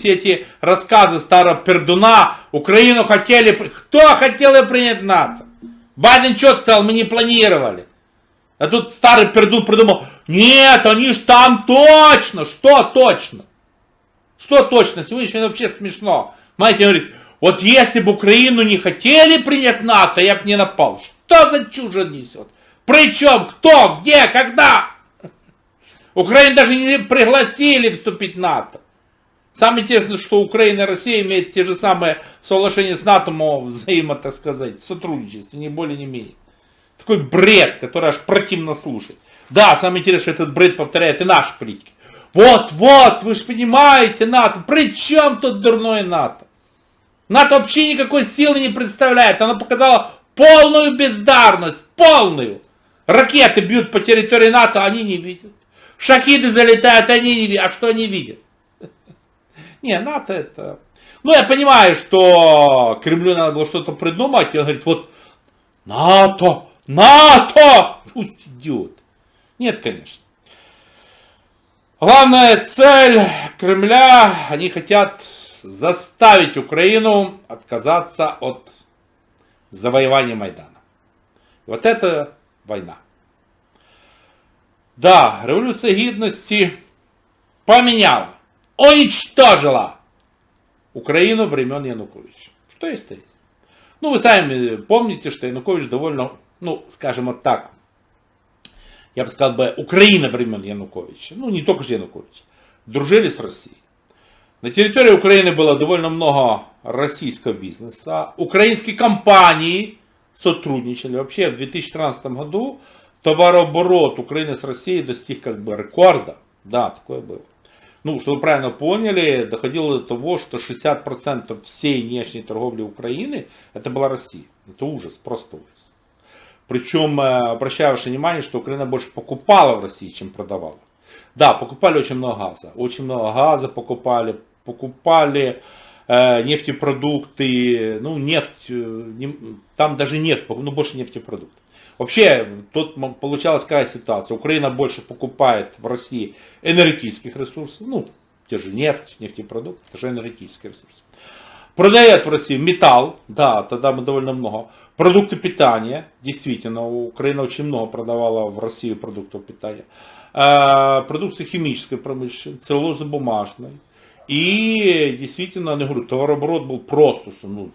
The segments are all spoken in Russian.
все эти рассказы старого пердуна, Украину хотели, кто хотел ее принять НАТО? Байден четко сказал, мы не планировали. А тут старый пердун придумал, нет, они ж там точно, что точно? Что точно? Сегодня вообще смешно. Знаете, говорит, вот если бы Украину не хотели принять НАТО, я бы не напал. Что за чушь он несет? Причем, кто, где, когда? Украину даже не пригласили вступить в НАТО. Самое интересное, что Украина и Россия имеют те же самые соглашения с НАТО, мол, взаимо, так сказать, сотрудничество, ни более, ни менее. Такой бред, который аж противно слушать. Да, самое интересное, что этот бред повторяет и наши политики. Вот, вот, вы же понимаете, НАТО, при чем тут дурное НАТО? НАТО вообще никакой силы не представляет, она показала полную бездарность, полную. Ракеты бьют по территории НАТО, они не видят. Шахиды залетают, они не видят. А что они видят? Не, НАТО это... Ну, я понимаю, что Кремлю надо было что-то придумать. И он говорит, вот НАТО, НАТО! Пусть идет. Нет, конечно. Главная цель Кремля, они хотят заставить Украину отказаться от завоевания Майдана. Вот это война. Да, революция гідності поменяла, уничтожила Украину времен Януковича. Что есть, то есть. Ну, вы сами помните, что Янукович довольно, ну, скажем вот так, я бы сказал бы, Украина времен Януковича, ну, не только же Янукович, дружили с Россией. На территории Украины было довольно много российского бизнеса. Украинские компании сотрудничали. Вообще в 2013 году товарооборот Украины с Россией достиг как бы рекорда. Да, такое было. Ну, чтобы правильно поняли, доходило до того, что 60% всей внешней торговли Украины это была Россия. Это ужас, просто ужас. Причем, э, обращаю ваше внимание, что Украина больше покупала в России, чем продавала. Да, покупали очень много газа. Очень много газа покупали. Покупали э, нефтепродукты. Ну, нефть, э, не- там даже нефть, ну, больше нефтепродуктов. Вообще, тут м- получалась какая ситуация. Украина больше покупает в России энергетических ресурсов. Ну, те же нефть, нефтепродукты, это же энергетические ресурсы. Продает в России металл, да, тогда мы довольно много. Продукты питания, действительно, Украина очень много продавала в Россию продуктов питания. Э, Продукции химической промышленности, целлулозно-бумажной. И действительно, я говорю, товарооборот был просто ну,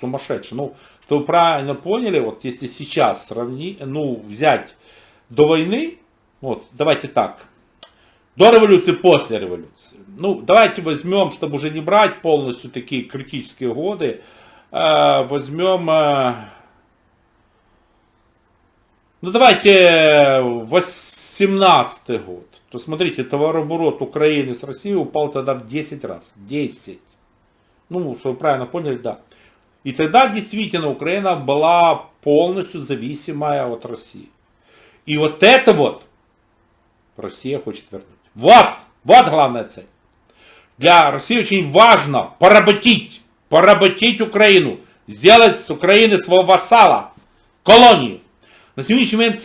сумасшедший. Ну, что вы правильно поняли, вот если сейчас сравнить, ну, взять до войны, вот, давайте так, до революции, после революции. Ну, давайте возьмем, чтобы уже не брать полностью такие критические годы, э, возьмем, э, ну, давайте 18 год. То смотрите, товарооборот Украины с Россией упал тогда в 10 раз. 10. Ну, вы правильно поняли, да. И тогда действительно Украина была полностью зависимая от России. И вот это вот Россия хочет вернуть. Вот, вот главная цель. Для России очень важно поработить, поработить Украину, сделать с Украины своего вассала, колонию. На сегодняшний момент